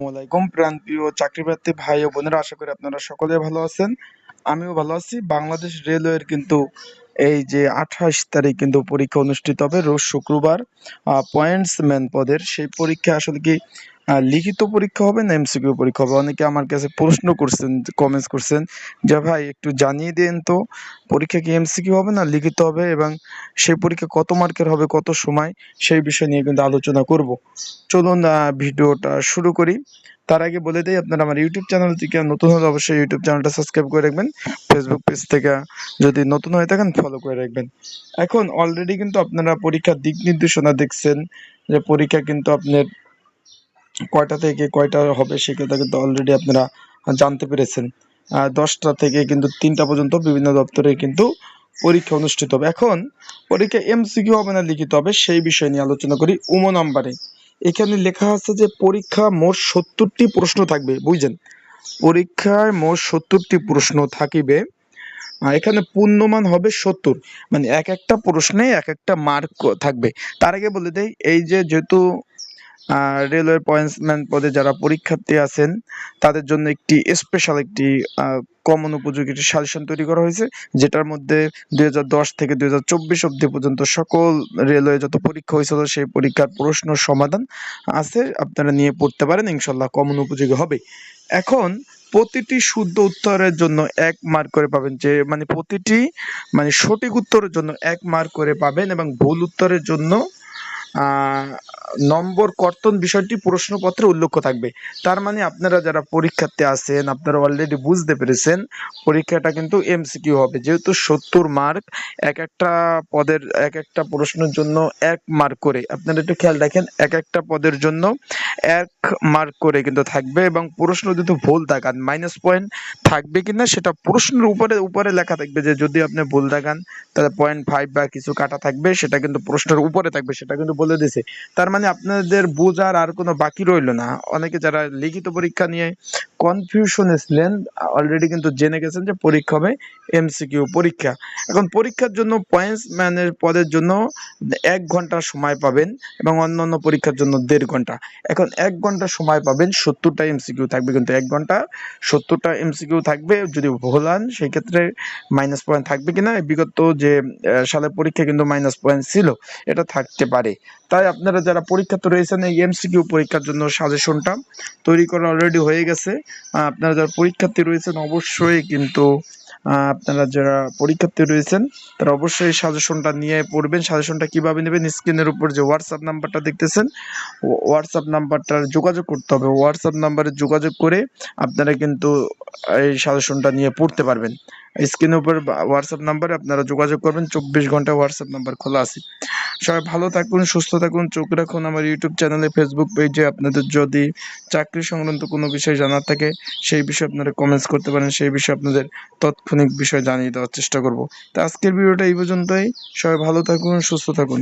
আসসালামাইকুম প্রাণপ্রিয় চাকরি প্রার্থী ভাই ও বোনেরা, আশা করি আপনারা সকলে ভালো আছেন। আমিও ভালো আছি। বাংলাদেশ রেলওয়ের কিন্তু এই যে আঠাশ তারিখ কিন্তু পরীক্ষা অনুষ্ঠিত হবে, রোজ শুক্রবার পয়েন্টসম্যান পদের। সেই পরীক্ষা আসলে কি লিখিত পরীক্ষা হবে না এমসিকিউ পরীক্ষা হবে? অনেকে আমার কাছে প্রশ্ন করছেন কমেন্টস করছেন যে, ভাই, একটু জানিয়ে দেন তো, পরীক্ষা কি এমসিকিউ হবে না লিখিত হবে এবং সেই পরীক্ষা কত মার্কের হবে, কত সময়? সেই বিষয় নিয়ে কিন্তু আলোচনা করব। চলুন ভিডিওটা শুরু করি। তার আগে বলে দিই, আপনারা আমার ইউটিউব চ্যানেল থেকে নতুন হলে অবশ্যই ইউটিউব চ্যানেলটা সাবস্ক্রাইব করে রাখবেন। ফেসবুক পেজ থেকে যদি নতুন হয়ে থাকেন ফলো করে রাখবেন। এখন অলরেডি কিন্তু আপনারা পরীক্ষার দিক নির্দেশনা দেখছেন যে, পরীক্ষা কিন্তু আপনার কয়টা থেকে কয়টা হবে সেক্ষেত্রে কিন্তু অলরেডি আপনারা জানতে পেরেছেন। দশটা থেকে কিন্তু তিনটা পর্যন্ত বিভিন্ন দপ্তরে কিন্তু পরীক্ষা অনুষ্ঠিত হবে। এখন পরীক্ষা এমসিকিউ হবে না লিখিত হবে, সেই বিষয় নিয়ে আলোচনা করি উমো নাম্বারে। এখানে লেখা আছে যে পরীক্ষা মোট সত্তরটি প্রশ্ন থাকবে, বুঝছেন? পরীক্ষায় মোট সত্তরটি প্রশ্ন থাকিবে। এখানে পূর্ণমান হবে সত্তর। মানে এক একটা প্রশ্নে এক একটা মার্ক থাকবে। তার আগে বলে দেয় এই যে যেহেতু রেলওয়ে পয়েন্টসম্যান পদে যারা পরীক্ষার্থী আছেন, তাদের জন্য একটি স্পেশাল একটি কমন উপযোগী একটি সাজেশন তৈরি করা হয়েছে, যেটার মধ্যে দুই হাজার দশ থেকে দু হাজার চব্বিশ অব্দি পর্যন্ত সকল রেলওয়ে যত পরীক্ষা হয়েছিল, সেই পরীক্ষার প্রশ্ন সমাধান আছে, আপনারা নিয়ে পড়তে পারেন ইনশাল্লাহ কমন উপযোগী হবে। এখন, প্রতিটি শুদ্ধ উত্তরের জন্য এক মার্ক করে পাবেন, যে মানে প্রতিটি মানে সঠিক উত্তরের জন্য এক মার্ক করে পাবেন এবং ভুল উত্তরের জন্য নম্বর কর্তন বিষয়টি প্রশ্নপত্রে উল্লেখ থাকবে। তার মানে আপনারা যারা পরীক্ষার্থী আছেন, আপনারা অলরেডি বুঝতে পেরেছেন, পরীক্ষাটা কিন্তু এমসিকিউ হবে। যেহেতু সত্তর মার্ক এক একটা পদের, এক একটা প্রশ্নের জন্য এক মার্ক করে। আপনারা একটু খেয়াল রাখেন, এক একটা পদের জন্য এক মার্ক করে কিন্তু থাকবে এবং প্রশ্ন যদি ভুল থাকান মাইনাস পয়েন্ট থাকবে কিনা সেটা প্রশ্নের উপরে উপরে লেখা থাকবে যে যদি আপনি ভুল দেখান, তাহলে পয়েন্ট ফাইভ বা কিছু কাটা থাকবে, সেটা কিন্তু প্রশ্নের উপরে থাকবে, সেটা কিন্তু বলে দিছে। তার মানে আপনাদের বোঝার আর কোনো বাকি রইল না। অনেকে যারা লিখিত পরীক্ষা নিয়ে কনফিউশনে ছিলেন অলরেডি কিন্তু জেনে গেছেন যে পরীক্ষা হবে এমসিকিউ পরীক্ষা। এখন পরীক্ষার জন্য পয়েন্টস ম্যানের পদের জন্য এক ঘণ্টা সময় পাবেন এবং অন্যান্য পরীক্ষার জন্য দেড় ঘণ্টা। এখন এক ঘণ্টা সময় পাবেন, সত্তরটা এমসিকিউ থাকবে কিন্তু এক ঘণ্টা। সত্তরটা এমসিকিউ থাকবে, যদি ভুল হন সেই ক্ষেত্রে মাইনাস পয়েন্ট থাকবে কিনা? বিগত যে সালের পরীক্ষা কিন্তু মাইনাস পয়েন্ট ছিল, এটা থাকতে পারে। তাই আপনারা যারা পরীক্ষা তো রয়েছেন, এই এমসিকিউ পরীক্ষার জন্য সাজেশনটা তৈরি করা অলরেডি হয়ে গেছে। আপনারা যারা পরীক্ষার্থী রয়েছেন অবশ্যই কিন্তু আপনারা যারা পরীক্ষার্থী রয়েছেন, তারা অবশ্যই সাজেশনটা নিয়ে পড়বেন। সাজেশনটা কীভাবে নেবেন? স্ক্রিনের উপর যে হোয়াটসঅ্যাপ নাম্বারটা দেখতেছেন হোয়াটসঅ্যাপ নাম্বারটার যোগাযোগ করতে হবে। হোয়াটসঅ্যাপ নাম্বারে যোগাযোগ করে আপনারা কিন্তু এই সাজেশনটা নিয়ে পড়তে পারবেন। স্ক্রিনের উপর হোয়াটসঅ্যাপ নাম্বারে আপনারা যোগাযোগ করবেন। চব্বিশ ঘণ্টা হোয়াটসঅ্যাপ নাম্বার খোলা আছে। সবাই ভালো থাকুন, সুস্থ থাকুন, চোখ রাখুন। আমার ইউটিউব চ্যানেলে ফেসবুক পেজে আপনাদের যদি চাকরি সংক্রান্ত কোনো বিষয় জানার থাকে, সেই বিষয়ে আপনারা কমেন্টস করতে পারেন। সেই বিষয়ে আপনাদের তাৎক্ষণিক বিষয় জানিয়ে দেওয়ার চেষ্টা করব। তো আজকের ভিডিওটা এই পর্যন্তই। সবাই ভালো থাকুন, সুস্থ থাকুন।